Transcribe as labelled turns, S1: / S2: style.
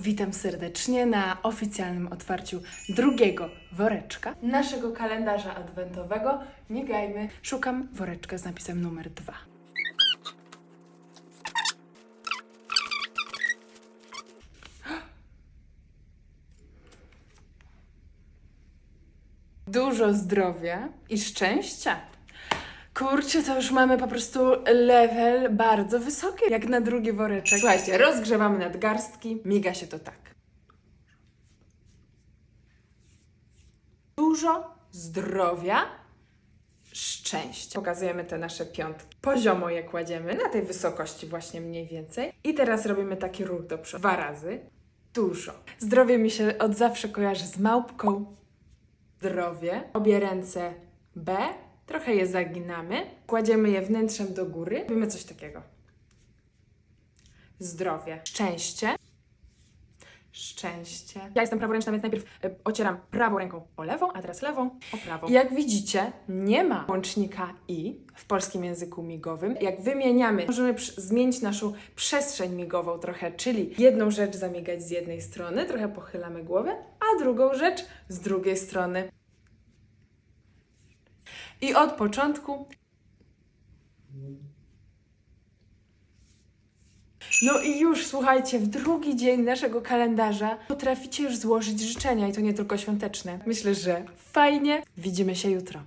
S1: Witam serdecznie na oficjalnym otwarciu drugiego woreczka naszego kalendarza adwentowego. Nie gajmy, szukam woreczka z napisem numer dwa. Dużo zdrowia i szczęścia. Kurczę, to już mamy po prostu level bardzo wysoki, jak na drugi woreczek. Słuchajcie, rozgrzewamy nadgarstki, miga się to tak. Dużo zdrowia, szczęścia. Pokazujemy te nasze piątki. Poziomo je kładziemy, na tej wysokości właśnie mniej więcej. I teraz robimy taki ruch do przodu. Dwa razy. Dużo. Zdrowie mi się od zawsze kojarzy z małpką, zdrowie. Obie ręce B, trochę je zaginamy, kładziemy je wnętrzem do góry, robimy coś takiego. Zdrowie, szczęście. Szczęście. Ja jestem praworęczna, więc najpierw e, ocieram prawą ręką o lewą, a teraz lewą o prawą. Jak widzicie, nie ma łącznika i w polskim języku migowym. Jak wymieniamy, możemy zmienić naszą przestrzeń migową trochę, czyli jedną rzecz zamigać z jednej strony, trochę pochylamy głowę, a drugą rzecz z drugiej strony. I od początku. No i już słuchajcie, w drugi dzień naszego kalendarza potraficie już złożyć życzenia i to nie tylko świąteczne. Myślę, że fajnie. Widzimy się jutro.